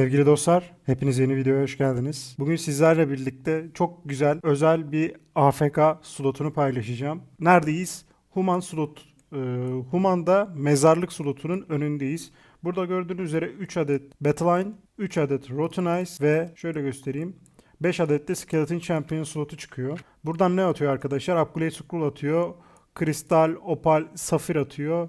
Sevgili dostlar, hepiniz yeni videoya hoş geldiniz. Bugün sizlerle birlikte çok güzel, özel bir AFK slotunu paylaşacağım. Neredeyiz? Human slot, e, Human'da mezarlık slotunun önündeyiz. Burada gördüğünüz üzere 3 adet Battleline, 3 adet Rotten Ice ve şöyle göstereyim. 5 adet de Skeleton Champion slotu çıkıyor. Buradan ne atıyor arkadaşlar? Upgrade Scroll atıyor. Kristal, Opal, Safir atıyor.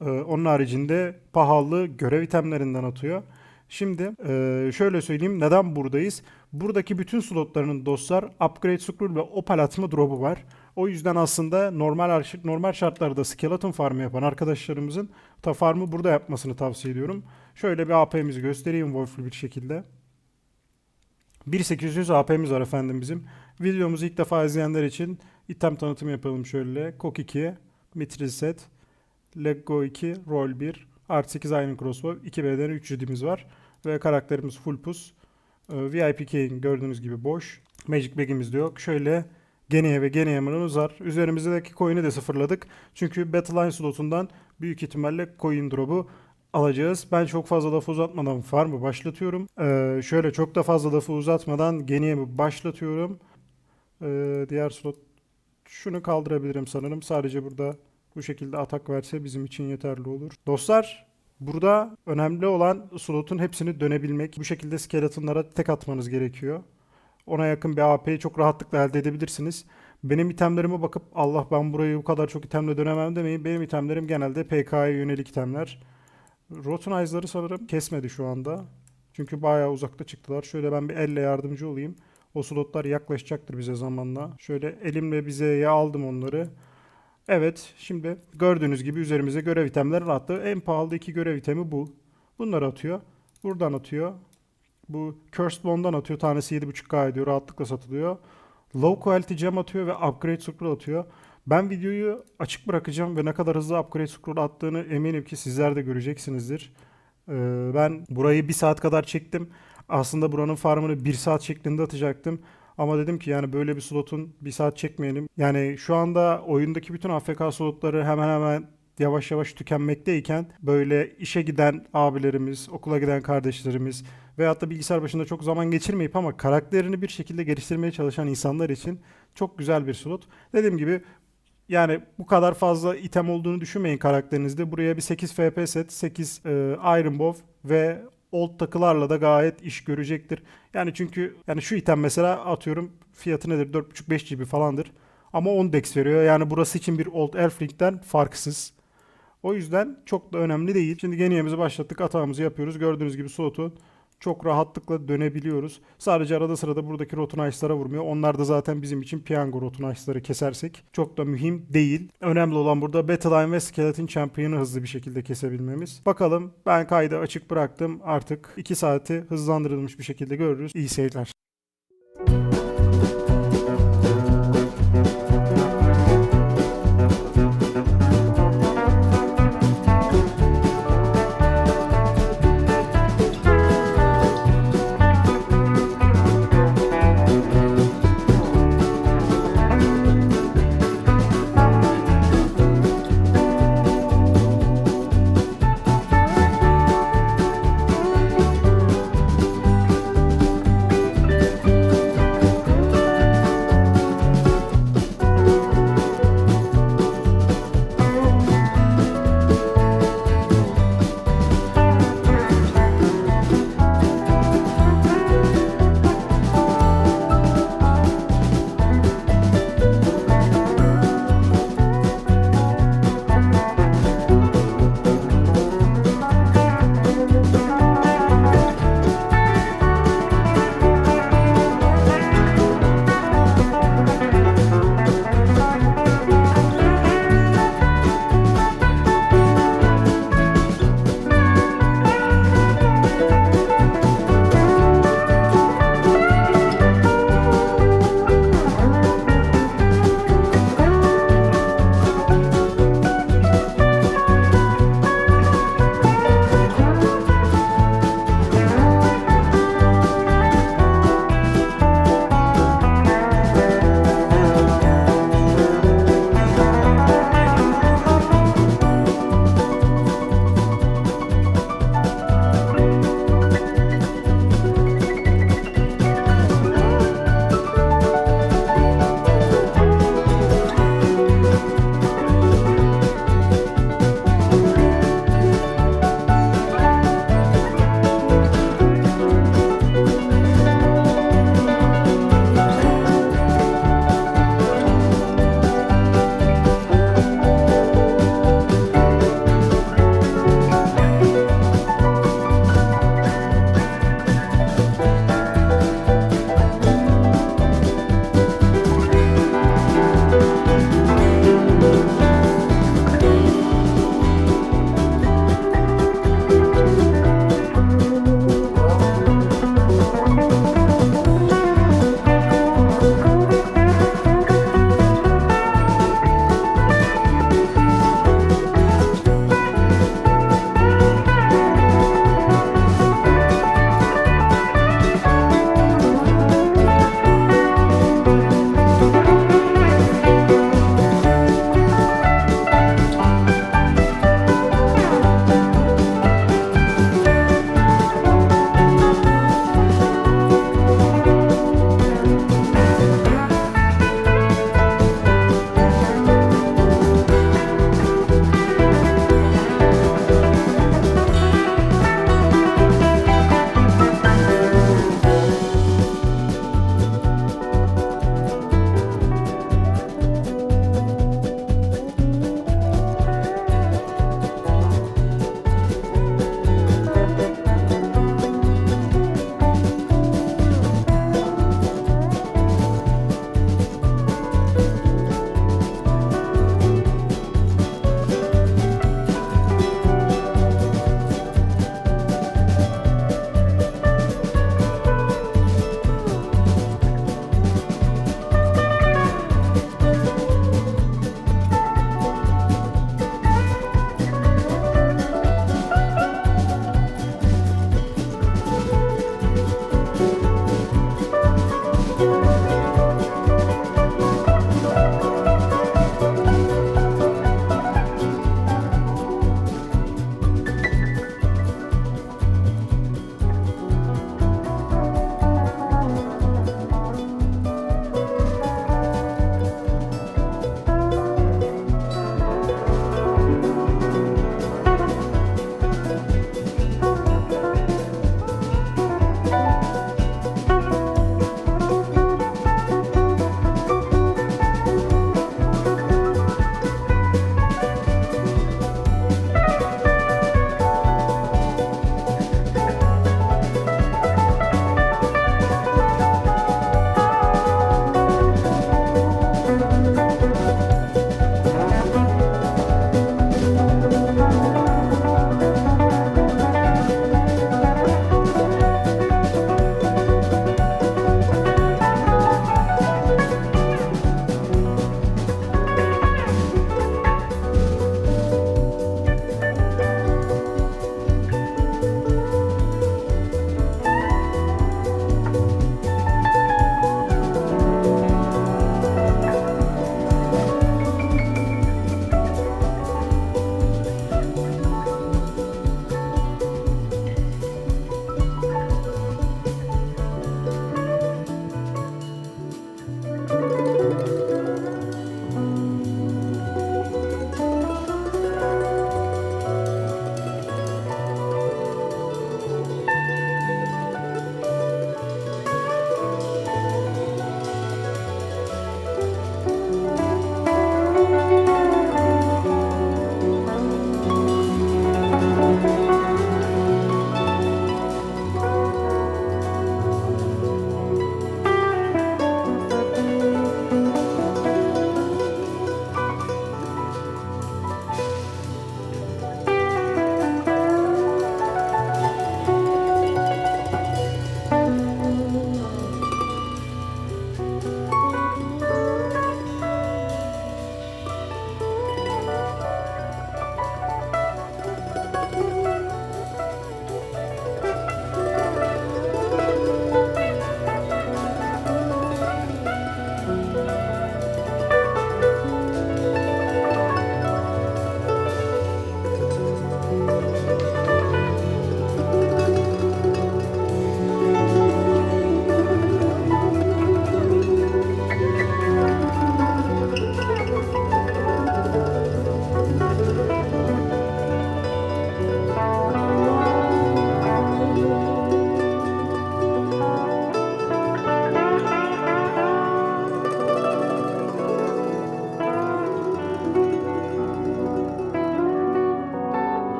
Ee, onun haricinde pahalı görev itemlerinden atıyor. Şimdi e, şöyle söyleyeyim neden buradayız? Buradaki bütün slotlarının dostlar Upgrade Scroll ve Opal atma drop'u var. O yüzden aslında normal normal şartlarda skeleton farmı yapan arkadaşlarımızın ta farmı burada yapmasını tavsiye ediyorum. Şöyle bir AP'mizi göstereyim Wolf'lu bir şekilde. 1800 AP'miz var efendim bizim. Videomuzu ilk defa izleyenler için item tanıtımı yapalım şöyle. Kok 2, Mithril set, Lego 2, Roll 1, Art 8 Iron Crossbow, 2 beden 3 jidimiz var. Ve karakterimiz full pus. Ee, VIP key'in gördüğünüz gibi boş. Magic bag'imiz de yok. Şöyle Geneye ve Geneye mırımız var. Üzerimizdeki coin'i de sıfırladık. Çünkü Battleline slotundan büyük ihtimalle coin drop'u alacağız. Ben çok fazla lafı uzatmadan farmı başlatıyorum. Ee, şöyle çok da fazla lafı uzatmadan Geneye'mi başlatıyorum. Ee, diğer slot şunu kaldırabilirim sanırım. Sadece burada bu şekilde atak verse bizim için yeterli olur. Dostlar burada önemli olan slotun hepsini dönebilmek. Bu şekilde skeletonlara tek atmanız gerekiyor. Ona yakın bir AP'yi çok rahatlıkla elde edebilirsiniz. Benim itemlerime bakıp Allah ben burayı bu kadar çok itemle dönemem demeyin. Benim itemlerim genelde PK'ya yönelik itemler. Rotten Eyes'ları sanırım kesmedi şu anda. Çünkü bayağı uzakta çıktılar. Şöyle ben bir elle yardımcı olayım. O slotlar yaklaşacaktır bize zamanla. Şöyle elimle bizeye aldım onları. Evet şimdi gördüğünüz gibi üzerimize görev itemlerini attı. En pahalı iki görev itemi bu. Bunları atıyor. Buradan atıyor. Bu Cursed Bone'dan atıyor. Tanesi 7.5k ediyor. Rahatlıkla satılıyor. Low quality gem atıyor ve upgrade scroll atıyor. Ben videoyu açık bırakacağım ve ne kadar hızlı upgrade scroll attığını eminim ki sizler de göreceksinizdir. Ee, ben burayı bir saat kadar çektim. Aslında buranın farmını bir saat şeklinde atacaktım. Ama dedim ki yani böyle bir slotun bir saat çekmeyelim. Yani şu anda oyundaki bütün AFK slotları hemen hemen yavaş yavaş tükenmekteyken böyle işe giden abilerimiz, okula giden kardeşlerimiz veyahut da bilgisayar başında çok zaman geçirmeyip ama karakterini bir şekilde geliştirmeye çalışan insanlar için çok güzel bir slot. Dediğim gibi yani bu kadar fazla item olduğunu düşünmeyin karakterinizde. Buraya bir 8 FP set, 8 e, Iron Bow ve old takılarla da gayet iş görecektir. Yani çünkü yani şu item mesela atıyorum fiyatı nedir? 4.5-5 GB falandır. Ama 10 dex veriyor. Yani burası için bir old Elflink'ten farksız. O yüzden çok da önemli değil. Şimdi geniyemizi başlattık. Atağımızı yapıyoruz. Gördüğünüz gibi slotu çok rahatlıkla dönebiliyoruz. Sadece arada sırada buradaki Rotten Ice'lara vurmuyor. Onlar da zaten bizim için piyango Rotten Ice'ları kesersek çok da mühim değil. Önemli olan burada Battleline ve Skeleton Champion'ı hızlı bir şekilde kesebilmemiz. Bakalım ben kaydı açık bıraktım. Artık 2 saati hızlandırılmış bir şekilde görürüz. İyi seyirler.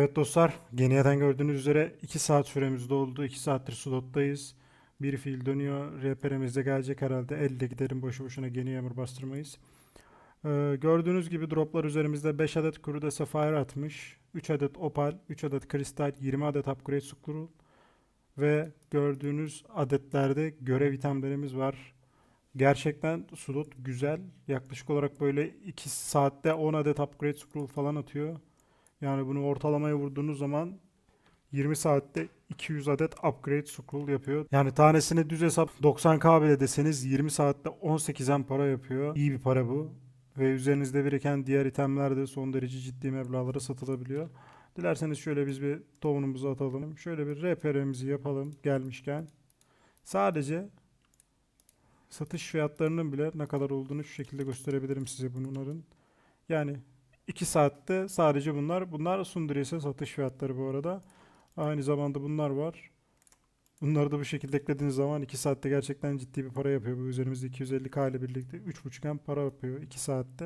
Evet dostlar, Geniye'den gördüğünüz üzere 2 saat süremiz doldu. 2 saattir slottayız. Bir fiil dönüyor. RPR'miz de gelecek herhalde. Elle giderim boşu boşuna Geniye emir bastırmayız. Ee, gördüğünüz gibi droplar üzerimizde 5 adet Crude Sapphire atmış. 3 adet Opal, 3 adet Kristal, 20 adet Upgrade Scroll ve gördüğünüz adetlerde görev itemlerimiz var. Gerçekten slot güzel. Yaklaşık olarak böyle 2 saatte 10 adet Upgrade Scroll falan atıyor. Yani bunu ortalamaya vurduğunuz zaman 20 saatte 200 adet upgrade scroll yapıyor. Yani tanesini düz hesap 90k bile deseniz 20 saatte 18'en para yapıyor. İyi bir para bu. Ve üzerinizde biriken diğer itemler de son derece ciddi meblağlara satılabiliyor. Dilerseniz şöyle biz bir tohumumuzu atalım. Şöyle bir RPR'mizi yapalım gelmişken. Sadece satış fiyatlarının bile ne kadar olduğunu şu şekilde gösterebilirim size bunların. Yani 2 saatte sadece bunlar. Bunlar Sundriyes'e satış fiyatları bu arada. Aynı zamanda bunlar var. Bunları da bu şekilde eklediğiniz zaman 2 saatte gerçekten ciddi bir para yapıyor. Bu üzerimizde 250k ile birlikte 3.5 hem para yapıyor 2 saatte.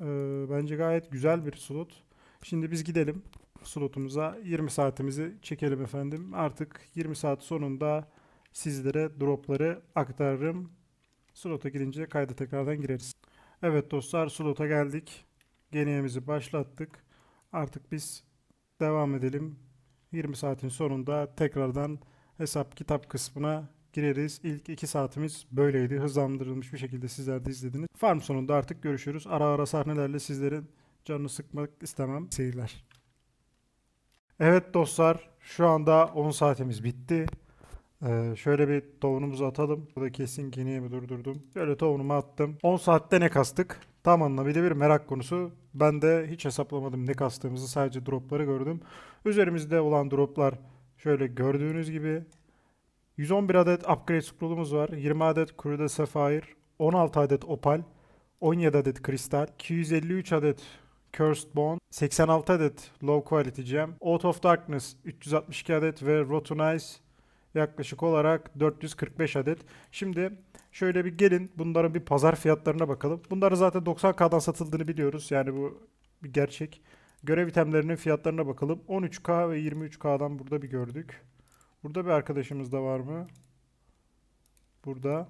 Ee, bence gayet güzel bir slot. Şimdi biz gidelim slotumuza 20 saatimizi çekelim efendim. Artık 20 saat sonunda sizlere dropları aktarırım. Slota girince kayda tekrardan gireriz. Evet dostlar slota geldik. Geneyemizi başlattık. Artık biz devam edelim. 20 saatin sonunda tekrardan hesap kitap kısmına gireriz. İlk 2 saatimiz böyleydi. Hızlandırılmış bir şekilde sizler de izlediniz. Farm sonunda artık görüşürüz. Ara ara sahnelerle sizlerin canını sıkmak istemem. Seyirler. Evet dostlar şu anda 10 saatimiz bitti. Ee, şöyle bir tohumumuzu atalım. Burada kesin geniye durdurdum. Şöyle tohumu attım. 10 saatte ne kastık? Tam anlamıyla bir merak konusu. Ben de hiç hesaplamadım ne kastığımızı. Sadece dropları gördüm. Üzerimizde olan droplar şöyle gördüğünüz gibi 111 adet upgrade scroll'umuz var. 20 adet Crude Sapphire, 16 adet Opal, 17 adet Kristal, 253 adet Cursed Bone, 86 adet Low Quality Gem, Out of Darkness 362 adet ve Rotten Ice yaklaşık olarak 445 adet. Şimdi şöyle bir gelin bunların bir pazar fiyatlarına bakalım. Bunları zaten 90K'dan satıldığını biliyoruz. Yani bu bir gerçek. Görev itemlerinin fiyatlarına bakalım. 13K ve 23K'dan burada bir gördük. Burada bir arkadaşımız da var mı? Burada.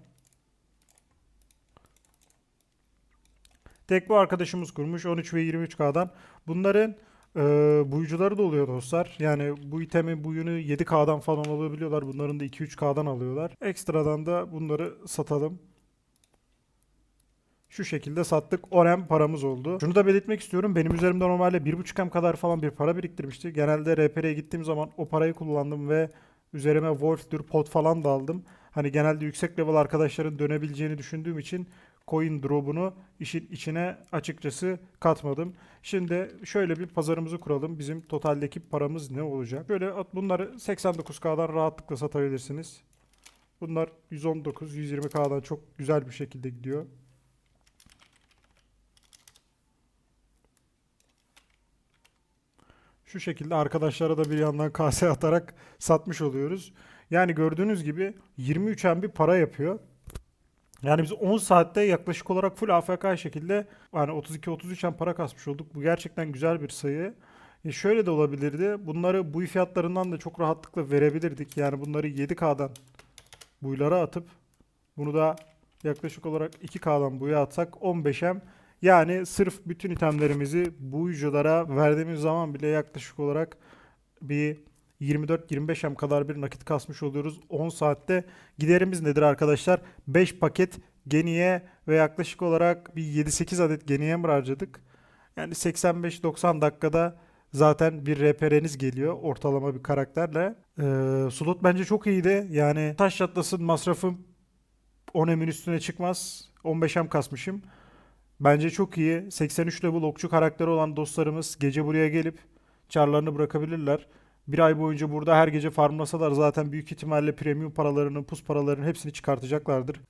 Tek bu arkadaşımız kurmuş 13 ve 23K'dan. Bunların e, buyucuları da oluyor dostlar. Yani bu itemin buyunu 7K'dan falan alabiliyorlar. Bunların da 2-3K'dan alıyorlar. Ekstradan da bunları satalım. Şu şekilde sattık. 10M paramız oldu. Şunu da belirtmek istiyorum. Benim üzerimde normalde 1.5M kadar falan bir para biriktirmişti. Genelde RPR'ye gittiğim zaman o parayı kullandım ve üzerime Wolf'tür, pot falan da aldım. Hani genelde yüksek level arkadaşların dönebileceğini düşündüğüm için coin drop'unu işin içine açıkçası katmadım. Şimdi şöyle bir pazarımızı kuralım. Bizim totaldeki paramız ne olacak? Böyle bunları 89K'dan rahatlıkla satabilirsiniz. Bunlar 119, 120K'dan çok güzel bir şekilde gidiyor. Şu şekilde arkadaşlara da bir yandan kase atarak satmış oluyoruz. Yani gördüğünüz gibi 23 M bir para yapıyor. Yani biz 10 saatte yaklaşık olarak full AFK şekilde yani 32-33 M para kasmış olduk. Bu gerçekten güzel bir sayı. E şöyle de olabilirdi. Bunları buy fiyatlarından da çok rahatlıkla verebilirdik. Yani bunları 7K'dan buylara atıp bunu da yaklaşık olarak 2K'dan buya atsak 15M yani sırf bütün itemlerimizi buyuculara verdiğimiz zaman bile yaklaşık olarak bir 24-25 M kadar bir nakit kasmış oluyoruz 10 saatte. Giderimiz nedir arkadaşlar? 5 paket geniye ve yaklaşık olarak bir 7-8 adet geniye mi harcadık? Yani 85-90 dakikada zaten bir RPR'niz geliyor ortalama bir karakterle. Ee, slot bence çok iyiydi. Yani taş çatlasın masrafım 10 M'in üstüne çıkmaz. 15 M kasmışım. Bence çok iyi. 83 level okçu karakteri olan dostlarımız gece buraya gelip çarlarını bırakabilirler. Bir ay boyunca burada her gece farmlasalar zaten büyük ihtimalle premium paralarını, pus paralarının hepsini çıkartacaklardır.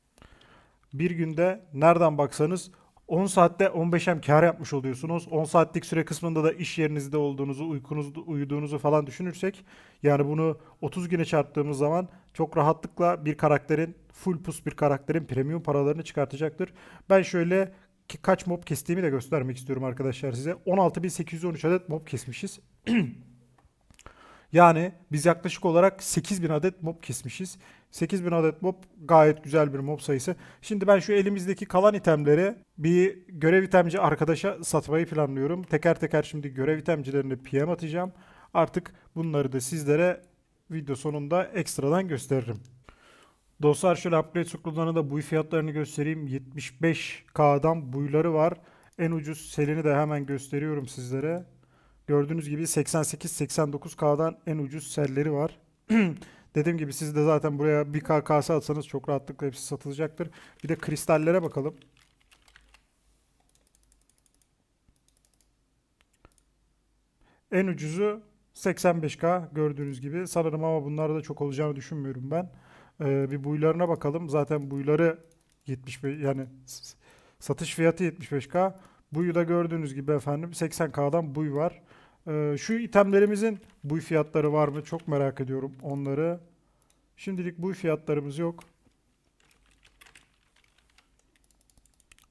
Bir günde nereden baksanız 10 saatte 15'em kar yapmış oluyorsunuz. 10 saatlik süre kısmında da iş yerinizde olduğunuzu, uykunuzda uyuduğunuzu falan düşünürsek yani bunu 30 güne çarptığımız zaman çok rahatlıkla bir karakterin full pus bir karakterin premium paralarını çıkartacaktır. Ben şöyle kaç mob kestiğimi de göstermek istiyorum arkadaşlar size. 16.813 adet mob kesmişiz. Yani biz yaklaşık olarak 8000 adet mob kesmişiz. 8000 adet mob gayet güzel bir mob sayısı. Şimdi ben şu elimizdeki kalan itemleri bir görev itemci arkadaşa satmayı planlıyorum. Teker teker şimdi görev itemcilerine PM atacağım. Artık bunları da sizlere video sonunda ekstradan gösteririm. Dostlar şöyle upgrade sukullarına da buy fiyatlarını göstereyim. 75K'dan buyları var. En ucuz selini de hemen gösteriyorum sizlere. Gördüğünüz gibi 88-89K'dan en ucuz selleri var. Dediğim gibi siz de zaten buraya 1K kase atsanız çok rahatlıkla hepsi satılacaktır. Bir de kristallere bakalım. En ucuzu 85K gördüğünüz gibi. Sanırım ama bunlarda da çok olacağını düşünmüyorum ben. Ee, bir buylarına bakalım. Zaten buyları 75 yani satış fiyatı 75K. Buyu da gördüğünüz gibi efendim 80K'dan buy var. Ee, şu itemlerimizin buy fiyatları var mı? Çok merak ediyorum onları. Şimdilik buy fiyatlarımız yok.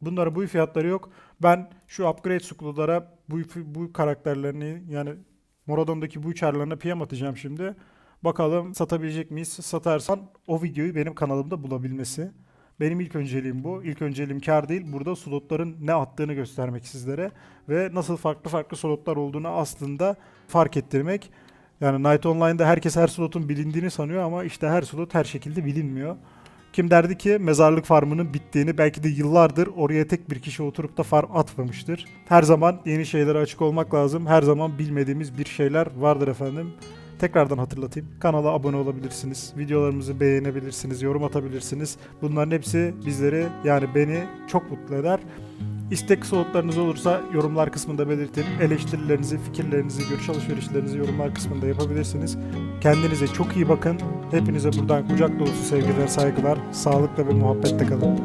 Bunlara buy fiyatları yok. Ben şu upgrade suklulara bu bu karakterlerini yani Moradon'daki bu çarlarına PM atacağım şimdi. Bakalım satabilecek miyiz? Satarsan o videoyu benim kanalımda bulabilmesi. Benim ilk önceliğim bu. İlk önceliğim kar değil. Burada slotların ne attığını göstermek sizlere ve nasıl farklı farklı slotlar olduğunu aslında fark ettirmek. Yani Night Online'da herkes her slotun bilindiğini sanıyor ama işte her slot her şekilde bilinmiyor. Kim derdi ki mezarlık farmının bittiğini belki de yıllardır oraya tek bir kişi oturup da farm atmamıştır. Her zaman yeni şeylere açık olmak lazım. Her zaman bilmediğimiz bir şeyler vardır efendim. Tekrardan hatırlatayım. Kanala abone olabilirsiniz. Videolarımızı beğenebilirsiniz. Yorum atabilirsiniz. Bunların hepsi bizleri yani beni çok mutlu eder. İstek slotlarınız olursa yorumlar kısmında belirtin. Eleştirilerinizi, fikirlerinizi, görüş alışverişlerinizi yorumlar kısmında yapabilirsiniz. Kendinize çok iyi bakın. Hepinize buradan kucak dolusu sevgiler, saygılar, sağlıkla ve muhabbetle kalın.